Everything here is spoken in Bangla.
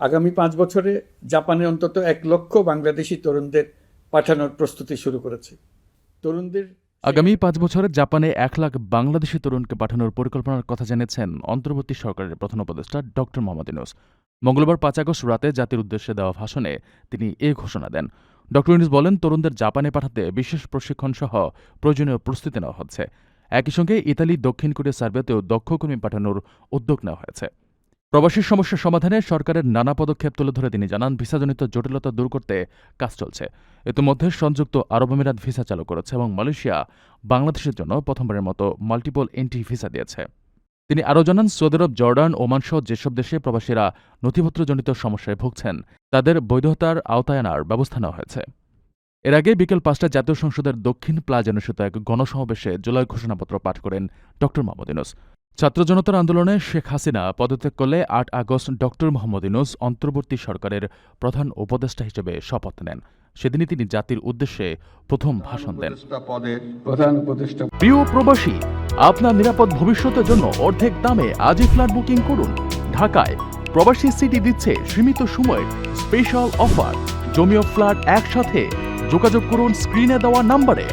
আগামী পাঁচ বছরে জাপানে অন্তত এক লক্ষ বাংলাদেশি তরুণদের পাঠানোর প্রস্তুতি শুরু করেছে। তরুণদের আগামী পাঁচ বছরে জাপানে এক লাখ বাংলাদেশি তরুণকে পাঠানোর পরিকল্পনার কথা জানিয়েছেন অন্তর্বর্তী সরকারের প্রধান উপদেষ্টা ড মোহাম্মদ ইউনুস। মঙ্গলবার পাঁচ আগস্ট রাতে জাতির উদ্দেশ্যে দেওয়া ভাষণে তিনি এ ঘোষণা দেন। ড ইউনুস বলেন, তরুণদের জাপানে পাঠাতে বিশেষ প্রশিক্ষণ সহ প্রয়োজনীয় প্রস্তুতি নেওয়া হচ্ছে। একই সঙ্গে ইতালি, দক্ষিণ কোরিয়া, সার্বিয়াতেও দক্ষ কর্মী পাঠানোর উদ্যোগ নেওয়া হয়েছে। প্রবাসীর সমস্যা সমাধানে সরকারের নানা পদক্ষেপ তুলে ধরে তিনি জানান, ভিসাজনিত জটিলতা দূর করতে কাজ চলছে। ইতিমধ্যে সংযুক্ত আরব আমিরাত ভিসা চালু করেছে এবং মালয়েশিয়া বাংলাদেশের জন্য প্রথমবারের মতো মাল্টিপল এন্ট্রি ভিসা দিয়েছে। তিনি আরও জানান, সৌদি আরব, জর্ডান ওমান সহ যেসব দেশে প্রবাসীরা নথিপত্রজনিত সমস্যায় ভুগছেন, তাদের বৈধতার আওতায় আনার ব্যবস্থা নেওয়া হয়েছে। এর আগে বিকেল পাঁচটা জাতীয় সংসদের দক্ষিণ প্লাজা অনুষ্ঠিত এক গণসমাবেশে জুলাই ঘোষণাপত্র পাঠ করেন ড মোহাম্মদ ইউনুস। ছাত্র জনতার আন্দোলনে শেখ হাসিনা পদত্যাগ করলে আট আগস্ট ড মোহাম্মদ ইউনুস অন্তর্বর্তী সরকারের প্রধান উপদেষ্টা হিসেবে শপথ নেন। সেদিনই তিনি জাতির উদ্দেশ্যে প্রথম ভাষণ দেন। প্রিয় প্রবাসী আপনার নিরাপদ ভবিষ্যতের জন্য অর্ধেক দামে আজই ফ্ল্যাট বুকিং করুন। ঢাকায় প্রবাসী সিটি দিচ্ছে সীমিত সময়ের স্পেশাল অফার। জমিও ফ্ল্যাট একসাথে। যোগাযোগ করুন স্ক্রিনে দেওয়া নাম্বারে।